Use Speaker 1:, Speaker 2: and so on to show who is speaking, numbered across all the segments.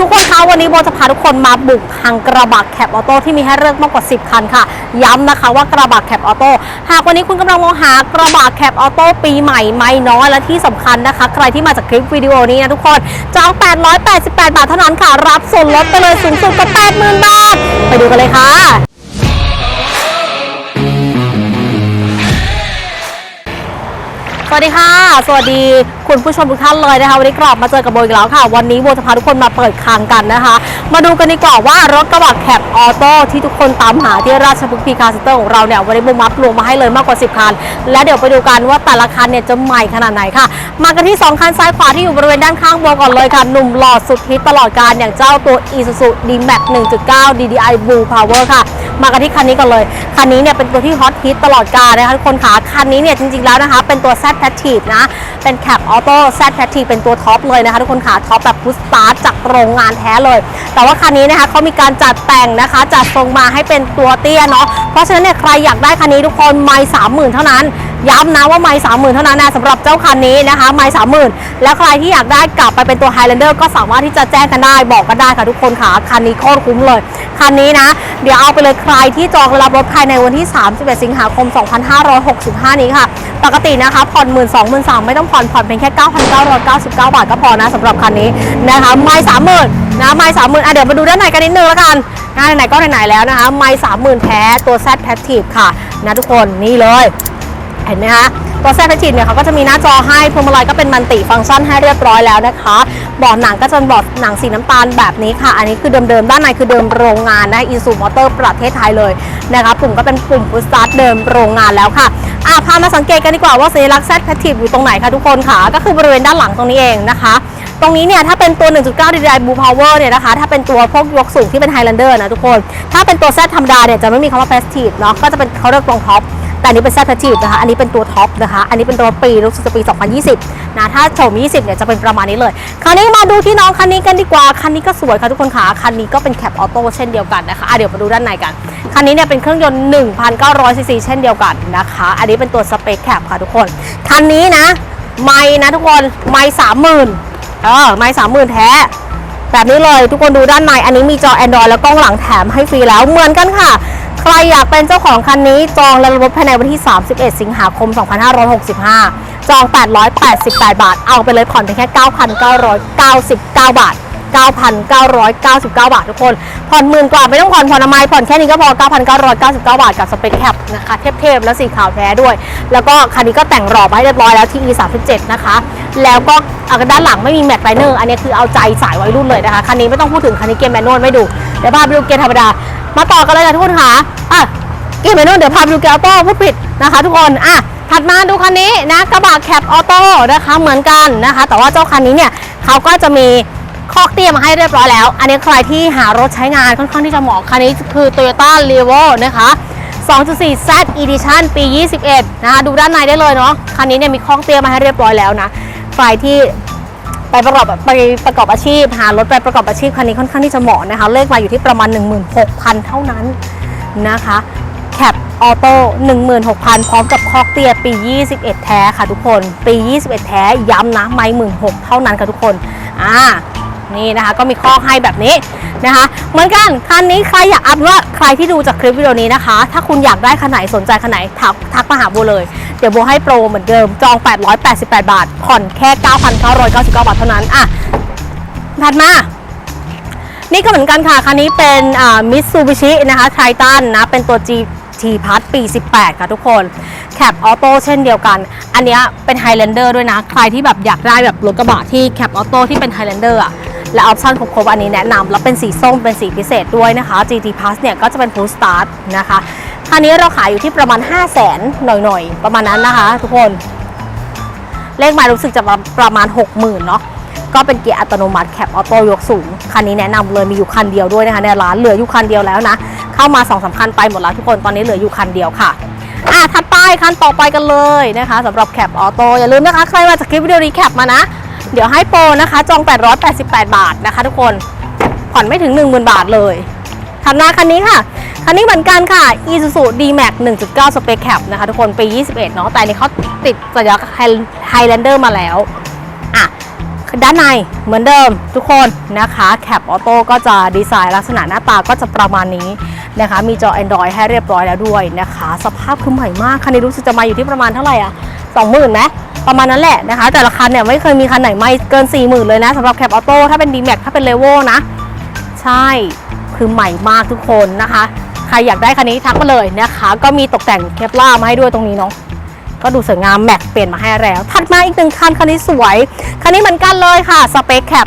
Speaker 1: ทุกคนคะวันนี้โบจะพาทุกคนมาบุกทางกระบะแคปออโต้ที่มีให้เลือกมากกว่า 10 คันค่ะ ย้ำนะคะว่ากระบะแคปออโต้หากวันนี้คุณกำลังมองหากระบะแคปออโต้ปีใหม่ไม่น้อยและที่สำคัญนะคะ ใครที่มาจากคลิปวิดีโอนี้นะทุกคนจอง 888 บาทเท่านั้นค่ะ รับส่วนลดไปเลยสูงสุดกว่า80,000 บาท ไปดูกันเลยค่ะสวัสดีค่ะ สวัสดีคุณผู้ชมทุกท่านเลยนะคะวันนี้กลับมาเจอกับโบอีกแล้วค่ะ วันนี้โบจะพาทุกคนมาเปิดคลังกันนะคะ มาดูกันดีกว่าว่ารถกระบะแคปออโต้ที่ทุกคนตามหาที่ราชพฤกษ์พีคาร์เซ็นเตอร์ของเราเนี่ยวันนี้โบมัดรวมมาให้เลยมากกว่า 10 คัน และเดี๋ยวไปดูกันว่าแต่ละคันเนี่ยจะใหม่ขนาดไหนค่ะ มากันที่ 2 คันซ้ายขวาที่อยู่บริเวณด้านข้างโบก่อนเลยค่ะหนุ่มหล่อสุดฮิตตลอดการอย่างเจ้าตัว Isuzu D-Max 1.9 DDI Blue Power ค่ะ มากันที่คันนี้ก่อนเลยคันนี้เนี่ยเป็นตัวที่ฮอตฮิตตลอดกาลนะคะทุกคนขาคันนี้เนี่ยจริงๆแล้วนะคะเป็นตัว Z Passive นะเป็นแคปออโต้ Z p a t เป็นตัวท็อปเลยนะคะทุกคนขาท็อปแบบพุชสตาร์จากโรงงานแท้เลย แต่ว่าคันนี้นะคะเขามีการจัดแต่งนะคะ จัดทรงมาให้เป็นตัวเตี้ยเนาะเพราะฉะนั้นเนี่ยใครอยากได้คันนี้ทุกคนไม่สามหมื่นเท่านั้นย้ำนะว่าไม่สามหมื่นเท่านั้นนะสำหรับเจ้าคันนี้นะคะไม่สามหมื่นแล้วใครที่อยากได้กลับไปเป็นตัว Highlander ก็สามารถที่จะแจ้งกันได้บอกกันได้ค่ะทุกคนค่ะคันนี้โคตรคุ้มเลย คันนี้นะ เดี๋ยวเอาไปเลยใครที่จองรับรถภายในวันที่ 31 สิงหาคม 2565 นี้ค่ะ ปกตินะคะผ่อนหมื่นสองหมื่นสามไม่ต้องผ่อนผ่อนเพียงแค่ค่ 9,999 บาทก็พอนะสำหรับคันนี้นะคะไม่สามหมื่นนะไม่สามหมื่นอะเดี๋ยวมาดูด้านในกันนิดนึงแล้วกันงานไหนก็ไหนแล้วนะคะไม่สามหมื่นแท้ตัว Z Passive ค่ะนะทุกคนนี่เลย เห็นไหมคะ ตัวแซฟชินเนี่ยเขาก็จะมีหน้าจอให้พวงมาลัยก็เป็นมันติฟังก์ชันให้เรียบร้อยแล้วนะคะเบาะหนังก็จะเป็นเบาะหนังสีน้ำตาลแบบนี้ค่ะ อันนี้คือเดิมๆด้านในคือเดิมโรงงานนะอินซูมอเตอร์ประเทศไทยเลยนะคะปุ่มก็เป็นปุ่มพุชสตาร์ทเดิมโรงงานแล้วค่ะอะพามาสังเกตกันดีกว่าว่าสัญลักษณ์แซดแพทิฟอยู่ตรงไหนคะทุกคนค่ะ ก็คือบริเวณด้านหลังตรงนี้เองนะคะตรงนี้เนี่ยถ้าเป็นตัว 1.9 DDI Blue Power เนี่ยนะคะ ถ้าเป็นตัวพวกยกสูงที่เป็น Highlander นะทุกคน ถ้าเป็นตัว Z ธรรมดาเนี่ยจะไม่มีคำว่า Passive เนาะก็จะเป็นเขาเรียกตรงท็อป แต่อันนี้เป็น Z Passive นะคะ อันนี้เป็นตัวท็อปนะคะ อันนี้เป็นตัวปีรู้สึกจะปี 2020 นะ ถ้าโฉม 20 เนี่ยจะเป็นประมาณนี้เลย คราวนี้มาดูที่น้องคันนี้กันดีกว่า คันนี้ก็สวยค่ะทุกคนค่ะ คันนี้ก็เป็นแคปออโต้เช่นเดียวกันนะคะอะเดี๋ยวมาดูด้านในกัน คันนี้เนี่ยเป็นเครื่องยนต์ 1,900ซีซีเช่นเดียวกันนะคะ อันนี้เป็นตัวสเปคแคปค่ะทุกคน คันนี้นะ ไม่นะทุกคน ไม่สามหมื่นเออ ไม่สามหมื่นแท้แบบนี้เลยทุกคนดูด้านใน อันนี้มีจอ Android แล้วกล้องหลังแถมให้ฟรีแล้วเหมือนกันค่ะ ใครอยากเป็นเจ้าของคันนี้จองและลดภายในวันที่ 31 สิงหาคม 2565 จอง 888 บาท เอาไปเลยผ่อนเพียงแค่ 9,999 บาท 9,999 บาททุกคนผ่อนหมื่นกว่าไม่ต้องผ่อนผ่อนทำไมผ่อนแค่นี้ก็พอ 9,999 บาทกับสเปคแคปนะคะเทพๆและสีขาวแท้ด้วย แล้วก็คันนี้ก็แต่งรอบมาให้เรียบร้อยแล้วที่ E37 นะคะ แล้วก็ด้านหลังไม่มีแม็กไลเนอร์อันนี้คือเอาใจสายวัยรุ่นเลยนะคะคันนี้ไม่ต้องพูดถึงคันนี้เกียร์แมนนวลไม่ดูเดี๋ยวพาไปดูเกียร์ธรรมดา มาต่อกันเลยค่ะทุกคนค่ะอะเกียร์แมนนวลเดี๋ยวพาไปดูเกียร์ออโต้ผู้ปิดนะคะ ทุกคนอะถัดมาดูคันนี้นะกระบะแคปออโต้นะคะเหมือนกันนะคะ แต่ว่าเจ้าคันนี้เนี่ยเขาก็จะมี คอกเตี้ยมาให้เรียบร้อยแล้ว อันนี้ใครที่หารถใช้งานค่อนข้างที่จะเหมาะคันนี้คือ Toyota r e v o นะคะ 2.4 Z Edition ปี 21 นะคะ ดูด้านในได้เลยเนาะ คันนี้เนี่ยมีคอกเตี้ยมาให้เรียบร้อยแล้วนะ ใครที่ไปประกอบไปประกอบอาชีพ หารถไปประกอบอาชีพคันนี้ค่อนข้างที่จะเหมาะนะคะ เลขมาอยู่ที่ประมาณ 16,000 เท่านั้นนะคะแคปออโต้16,000 พร้อมกับคอกเตียปี 21 แท้ค่ะทุกคน ปี 21 แท้ย้ำนะไม่16,000 เท่านั้นค่ะทุกคน อ่า นี่นะคะ ก็มีคอให้แบบนี้นะคะ เหมือนกันคันนี้ใครอยากอัพว่าใครที่ดูจากคลิปวิดีโอนี้นะคะ ถ้าคุณอยากได้คันไหนสนใจคันไหนทักทักมาหาโบเลย เดี๋ยวโบให้โปรเหมือนเดิมจอง 888 บาท ผ่อนแค่ 9,999 บาทเท่านั้นอะถัดมานี่ก็เหมือนกันค่ะ คันนี้เป็นมิตซูบิชินะคะไททันนะ เป็นตัว GT พัทปี 18 ค่ะทุกคน แคปออโต้เช่นเดียวกัน อันนี้เป็น Highlander ด้วยนะ ใครที่แบบอยากได้แบบรถกระบะที่แคปออโต้ที่เป็น Highlander อะ และออปชั่นครบอันนี้แนะนำแล้วเป็นสีส้มเป็นสีพิเศษด้วยนะคะ GT Plus เนี่ยก็จะเป็น Full Start นะคะคันนี้เราขายอยู่ที่ประมาณ 5 0 0 0 0 0หน่อยๆ ประมาณนั้นนะคะ ทุกคน เลขหมายรู้สึกจะประมาณ 60,000เนาะก็เป็นเกียร์อัตโนมัติแคปออโต้ยกสูง คันนี้แนะนำเลยมีอยู่คันเดียวด้วยนะคะในร้านเหลืออยู่คันเดียวแล้วนะ เข้ามา2อสคันไปหมดแล้วทุกคนตอนนี้เหลืออยู่คันเดียวค่ะอะถัดไปคันต่อไปกันเลยนะคะสำหรับแคปออโต้อย่าลืมนะคะ ใครมาจากคลิปวิดีโอรีแคปมานะ เดี๋ยวให้โปรนะคะ จอง 888 บาทนะคะ ทุกคนผ่อนไม่ถึง 10,000 บาทเลยถัดมาคันนี้ค่ะ คันนี้เหมือนกันค่ะ Isuzu D-Max 1.9 Spec Cap นะคะ ทุกคนปี 21 เนาะแต่นี้เขาติดสัญลักษณ์ Highlander มาแล้วอะด้านในเหมือนเดิมทุกคนนะคะแคปออโต้ก็จะดีไซน์ลักษณะหน้าตาก็จะประมาณนี้นะคะ มีจอ Android ให้เรียบร้อยแล้วด้วยนะคะ สภาพคือใหม่มาก คันนี้รู้สึกจะมาอยู่ที่ประมาณเท่าไหร่อะ 20,000ไหม ประมาณนั้นแหละนะคะ แต่ละคันเนี่ยไม่เคยมีคันไหนไม่เกิน 40,000 เลยนะสำหรับแคปออโต้ถ้าเป็น d m a x ถ้าเป็นเลเวลนะ ใช่คือใหม่มากทุกคนนะคะ ใครอยากได้คันนี้ทักมาเลยนะคะ ก็มีตกแต่งเคปล่ามาให้ด้วยตรงนี้เนาะก็ดูสวยงามแม็กเปลี่ยนมาให้แล้วถัดมาอีกหนึ่งคันคันนี้สวยคันนี้เหมือนกันเลยค่ะสเปคแคป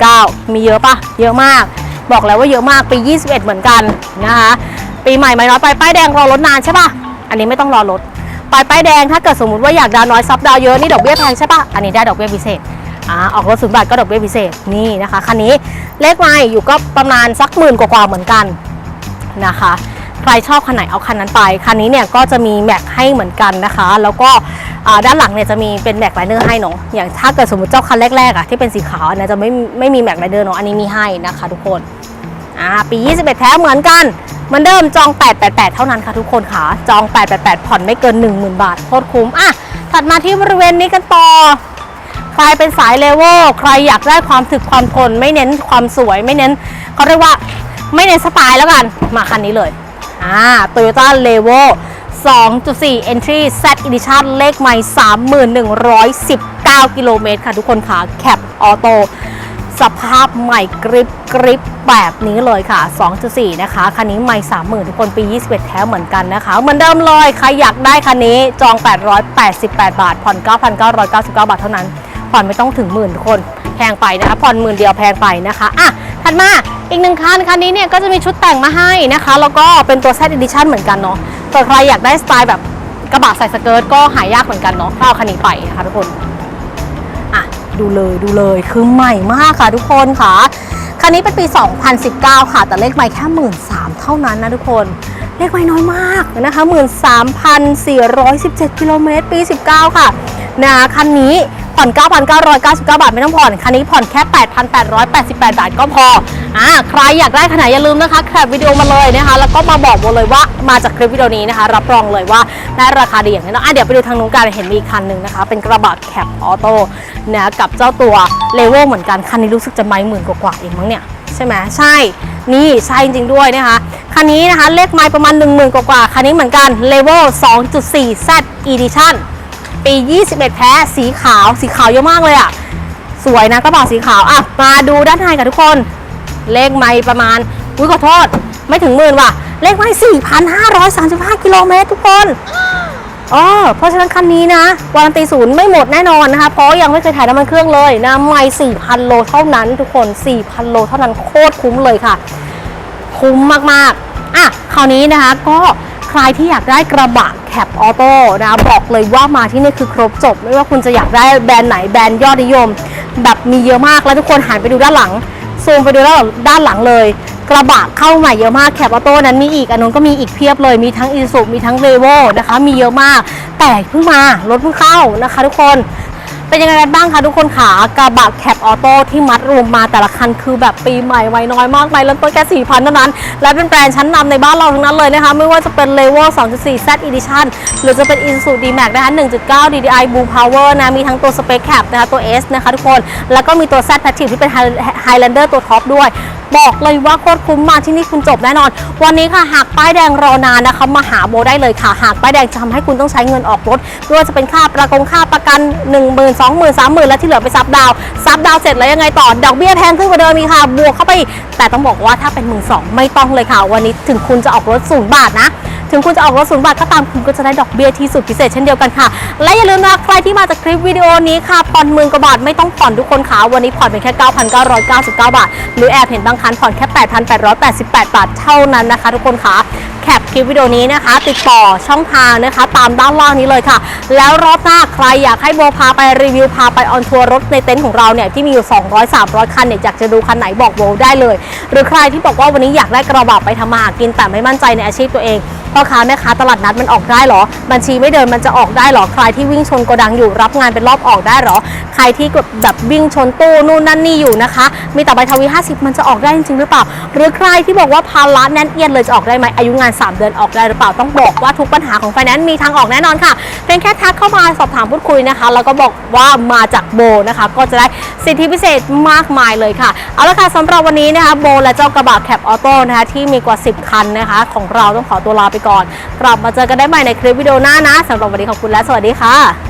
Speaker 1: 1.9 มีเยอะปะเยอะมาก บอกแล้วว่าเยอะมากปี 21 เหมือนกันนะคะปีใหม่ไม่น้อยไปป้ายแดงรอรถนานใช่ปะอันนี้ไม่ต้องรอรถ ไปป้ายแดงถ้าเกิดสมมติว่าอยากดาวน้อยซับดาวเยอะนี่ดอกเบี้ยแพงใช่ปะอันนี้ได้ดอกเบี้ยพิเศษอ่าออกรถศูนย์บาทก็ดอกเบี้ยพิเศษนี่นะคะคันนี้เลขไม่อยู่ก็ประมาณสักหมื่นกว่าๆเหมือนกันนะคะใครชอบคันไหนเอาคันนั้นไป คันนี้เนี่ยก็จะมีแม็กให้เหมือนกันนะคะ แล้วก็อ่าด้านหลังเนี่ยจะมีเป็นแม็กไลเนอร์ให้เนาะอย่างถ้าเกิดสมมติเจ้าคันแรกๆอะที่เป็นสีขาวอันนี้จะไม่ไม่มีแม็กไลเนอร์เนาะอันนี้มีให้นะคะ ทุกคน อ่าปี 21 แท้เหมือนกันเหมือนเดิมจอง 888 เท่านั้นค่ะทุกคนค่ะ จอง 888 ผ่อนไม่เกิน 10,000 บาทโคตรคุ้มอะถัดมาที่บริเวณนี้กันต่อใครเป็นสายเลเวลใครอยากได้ความถึกความทน ไม่เน้นความสวยไม่เน้นเขาเรียกว่าไม่เน้นสไตล์แล้วกัน มาคันนี้เลยอ่า Toyota l e v o 2.4 Entry Z Edition เลขไม่ 3119 กิโลเมตรค่ะทุกคนค่ะแคปออโต้ สภาพใหม่กริบกริบแบบนี้เลยค่ะ 2.4 นะคะ คันนี้ไม่ 30,000 ทุกคนปี 21 แท้เหมือนกันนะคะ เหมือนเดิมเลย ใครอยากได้คันนี้จอง 888 บาท ผ่อน 9,999 บาทเท่านั้น ผ่อนไม่ต้องถึงหมื่นทุกคนแพงไปนะคะ ผ่อนหมื่นเดียวแพงไปนะคะ อะ ถัดมาอีกหนึ่งคันคันนี้เนี่ยก็จะมีชุดแต่งมาให้นะคะ แล้วก็เป็นตัว Z Edition เหมือนกันเนาะแต่ใครอยากได้สไตล์แบบกระบะใส่สเกิร์ตก็หายากเหมือนกันเนาะก็เอาคันนี้ไปนะคะทุกคน ดูเลยดูเลยคือใหม่มากค่ะทุกคนค่ะ คันนี้เป็นปี 2019 ค่ะ แต่เลขไม่แค่1 3ื่นเท่านั้นนะทุกคน เลขไม่น้อยมากนะคะ 13,417 กิโลเมตรปี 19 ค่ะนะคันนี้ ผ่อน 9,999 บาทไม่ต้องผ่อน คันนี้ผ่อนแค่ 8,888 บาทก็พอ อ่า ใครอยากได้ขนาดอย่าลืมนะคะ แคปวิดีโอมาเลยนะคะ แล้วก็มาบอกโบเลยว่ามาจากคลิปวิดีโอนี้นะคะ รับรองเลยว่าได้ราคาดีอย่างแน่นอนอะเดี๋ยวไปดูทางนู้นกันเห็นมีคันหนึ่งนะคะ เป็นกระบะแคปออโต้นะกับเจ้าตัวเลเวลเหมือนกัน คันนี้รู้สึกจะไม่หมื่นกว่าๆเองมั้งเนี่ยใช่ไหมใช่ นี่ใช่จริง ๆ ด้วยนะคะคันนี้นะคะเลขไม้ประมาณ 1 0,000 กว่าๆคันนี้เหมือนกัน Level 2.4 Z Edition ปี 21 แท้สีขาวสีขาวเยอะมากเลยอะ่ะ สวยนะกระบะสีขาวอะมาดูด้านในกันทุกคน เลขไม้ประมาณอุ้ยขอโทษ ไม่ถึงหมื่นว่ะ เลขไม้4,535 กิโลเมตรทุกคนอ๋อเพราะฉะนั้นคันนี้นะวารันตีศูนย์ไม่หมดแน่นอนนะคะ เพราะยังไม่เคยถ่ายน้ำมันเครื่องเลยนะไม่4,000 โลเท่านั้นทุกคน 4,000 โลเท่านั้นโคตรคุ้มเลยค่ะ คุ้มมากๆอะคราวนี้นะคะก็ใครที่อยากได้กระบะ แคปออโต้นะคะบอกเลยว่ามาที่นี่คือครบจบ ไม่ว่าคุณจะอยากได้แบรนด์ไหนแบรนด์ยอดนิยม แบบมีเยอะมากแล้วทุกคนหันไปดูด้านหลังซูมไปดูด้านหลังด้านหลังเลย กระบะเข้าใหม่เยอะมากแคปออโต้นั้นมีอีกอันนู้นก็มีอีกเพียบเลยมีทั้งอีซูมีทั้งเรโวนะคะ มีเยอะมาก แต่เพิ่งมารถเพิ่งเข้านะคะ ทุกคน เป็นยังไงกันบ้างคะทุกคนขากระบะแคปออโต้ที่มัดรวมมาแต่ละคันคือแบบปีใหม่ไว้น้อยมากไปเริ่มต้นแค่ 4,000 เท่านั้น และเป็นแบรนด์ชั้นนำในบ้านเราทั้งนั้นเลยนะคะ ไม่ว่าจะเป็น l e v e l 2.4 Z Edition หรือจะเป็น Isuzu D-Max นะคะ 1.9 DDI Blue Power นะ มีทั้งตัว Space Cap นะคะ ตัว S นะคะทุกคน แล้วก็มีตัว Z Passive ที่เป็น Highlander ตัวท็อปด้วย บอกเลยว่าโคตรคุ้มมาที่นี่คุณจบแน่นอน วันนี้ค่ะหากป้ายแดงรอนานนะคะมาหาโบได้เลยค่ะ หากป้ายแดงจะทำให้คุณต้องใช้เงินออกรถไม่ว่าจะเป็นค่าประกงค่าประกัน 1 0 0 0 0 2 0 0 0 0 3 0,000 และที่เหลือไปซับดาวซับดาวเสร็จแล้วยังไงต่อดอกเบี้ยแพงขึ้นกว่าเดิมอีกค่ะบวกเข้าไป แต่ต้องบอกว่าถ้าเป็นมือสองไม่ต้องเลยค่ะ วันนี้ถึงคุณจะออกรถศูนย์บาทนะ ถึงคุณจะออกรถศูนย์บาทก็ตามคุณก็จะได้ดอกเบี้ยที่สุดพิเศษเช่นเดียวกันค่ะ และอย่าลืมนะใครที่มาจากคลิปวิดีโอนี้ค่ะผ่อนหมื่นกว่าบาทไม่ต้องผ่อนทุกคนค่ะวันนี้ผ่อนเป็นแค่ 9,999 บาท หรือแอบเห็นบางคันผ่อนแค่ 8,888 บาทเท่านั้นนะคะ ทุกคนค่ะแคปคลิปวิดีโอนี้นะคะ ติดต่อช่องทางนะคะ ตามด้านล่างนี้เลยค่ะ แล้วรอบหน้าใครอยากให้โบพาไปรีวิวพาไปออนทัวร์รถในเต็นท์ของเราเนี่ยที่มีอยู่ 200 300 คันเนี่ยอยากจะดูคันไหนบอกโบได้เลย หรือใครที่บอกว่าวันนี้อยากได้กระบะไปทำมาหากินแต่ไม่มั่นใจในอาชีพตัวเองพ่อค้าแม่ค้าตลาดนัดมันออกได้เหรอ บัญชีไม่เดินมันจะออกได้เหรอ ใครที่วิ่งชนโกดังอยู่รับงานเป็นรอบออกได้เหรอ ใครที่แบบวิ่งชนตู้นู่นนั่นนี่อยู่นะคะ มีแต่ใบทวี 50 มันจะออกได้จริงหรือเปล่า หรือใครที่บอกว่าภาระแน่นเอียดเลยจะออกได้ไหมอายุงาน 3 เดือนออกได้หรือเปล่าต้องบอกว่าทุกปัญหาของไฟแนนซ์มีทางออกแน่นอนค่ะเพียงแค่ทักเข้ามาสอบถามพูดคุยนะคะ แล้วก็บอกว่ามาจากโบนะคะ ก็จะได้สิทธิพิเศษมากมายเลยค่ะเอาละค่ะสำหรับวันนี้นะคะโบและเจ้ากระบะแคปออโต้นะคะที่มีกว่า 10 คันนะคะ ของเราต้องขอตัวลาไปก่อน กลับมาเจอกันได้ใหม่ในคลิปวิดีโอหน้านะสำหรับวันนี้ขอบคุณและสวัสดีค่ะ